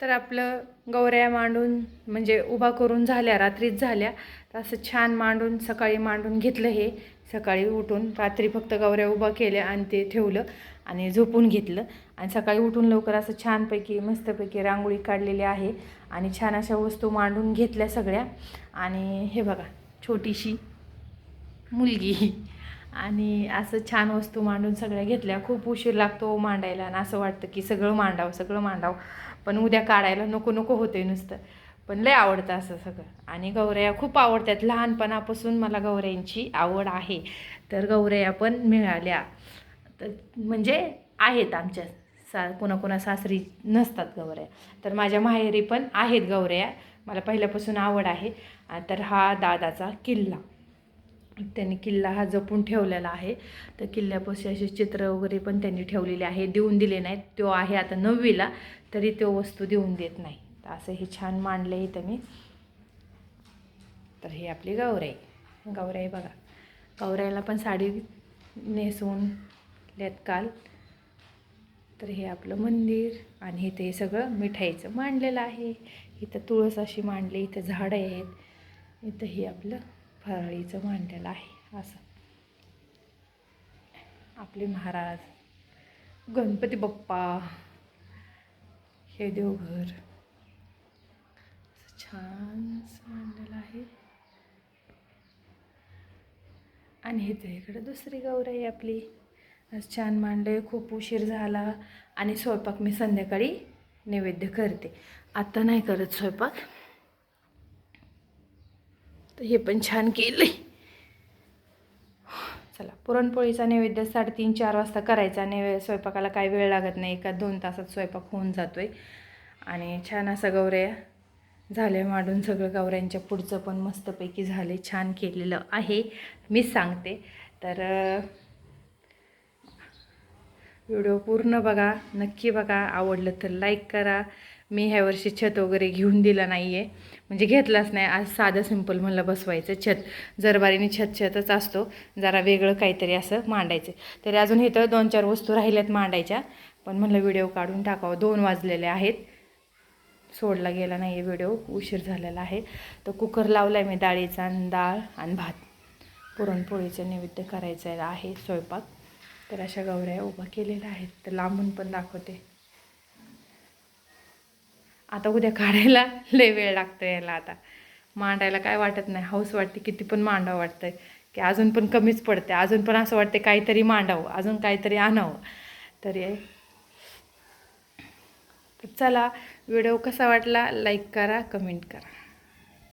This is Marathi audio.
तर आपलं गौऱ्या मांडून म्हणजे उभा करून झाल्या रात्रीच झाल्या. तर असं छान मांडून सकाळी मांडून घेतलं हे. सकाळी उठून रात्री फक्त गौऱ्या उभा केल्या आणि ते ठेवलं आणि झोपून घेतलं. आणि सकाळी उठून लवकर असं छानपैकी मस्तपैकी रांगोळी काढलेली आहे आणि छान अशा वस्तू मांडून घेतल्या सगळ्या. आणि हे बघा छोटीशी मुलगी. आणि असं छान वस्तू मांडून सगळ्या घेतल्या. खूप उशीर लागतो मांडायला आणि असं वाटतं की सगळं मांडावं सगळं मांडावं. पण उद्या काढायला नको नको होते नुसतं. पण लय आवडतं असं सगळं. आणि गौऱ्या खूप आवडतात. लहानपणापासून मला गौऱ्यांची आवड आहे. तर गौऱ्या पण मिळाल्या. तर म्हणजे आहेत आमच्या सा कोणाकोणा सासरी नसतात गौऱ्या. तर माझ्या माहेरी पण आहेत गौऱ्या. मला पहिल्यापासून आवड आहे. तर हा दादाचा किल्ला. त्यांनी किल्ला हा जपून ठेवलेला आहे. तर किल्ल्यापाशी असे चित्र वगैरे पण त्यांनी ठेवलेले आहे. देऊन दिले नाहीत. तो आहे आता नववीला. तरी तो वस्तू देऊन देत नाही. तर असं हे छान मांडलं इथं मी. तर हे आपली गौराई. गौराई बघा. गौराईला पण साडी नेसवून लेत काल. तर हे आपलं मंदिर आणि इथे हे सगळं मिठाईचं मांडलेलं आहे. इथं तुळस अशी मांडली. इथं झाडं आहेत. इथं हे आपलं फराळीचं मांडलेलं आहे असं. आपले महाराज गणपती बाप्पा हे देवघर. असं छान मांडलेलं आहे. आणि हे इकडं दुसरी गौराई आपली. आज छान मांडले खूप उशीर झाला आणि स्वयंपाक मी संध्याकाळी नैवेद्य करते. आत्ता नाही करत स्वयंपाक. तर हे पण छान केलंय. चला पुरणपोळीचा नैवेद्य साडेतीन चार वाजता करायचा. नैवे स्वयंपाकाला काही वेळ लागत नाही. एका दोन तासात स्वयंपाक होऊन जातो आहे आणि छान असा गौऱ्या झाल्या मांडून सगळं गौऱ्यांच्या पुढचं पण मस्तपैकी झाले छान केलेलं आहे. मीच सांगते. तर व्हिडिओ पूर्ण बघा. नक्की बघा. आवडलं तर लाईक करा. मी ह्या वर्षी छत वगैरे घेऊन दिलं नाही आहे म्हणजे घेतलाच नाही. आज साधं सिंपल म्हणलं बसवायचं छत. जरबारीने छत छतच असतो. जरा वेगळं काहीतरी असं मांडायचं. तरी अजून हे तर दोन चार वस्तू राहिल्यात मांडायच्या. पण म्हणलं व्हिडिओ काढून टाकावं. दोन वाजलेले आहेत. सोडला गेला नाही आहे व्हिडिओ. उशीर झालेला आहे. तर कुकर लावला आहे मी डाळीचा आणि डाळ आणि भात. पुरणपोळीचं नैवेद्य करायचं आहे स्वयंपाक. तर अशा गौऱ्या उभा केलेल्या आहेत. तर लांबून पण दाखवते. आता उद्या काढायला लय वेळ लागतो याला आता. मांडायला काय वाटत नाही. हौस वाटते किती पण मांडावं वाटतंय. की अजून पण कमीच पडते. अजून पण असं वाटते काहीतरी मांडावं. अजून काहीतरी आणावं. तरी तर चला व्हिडिओ कसा वाटला? लाईक करा कमेंट करा.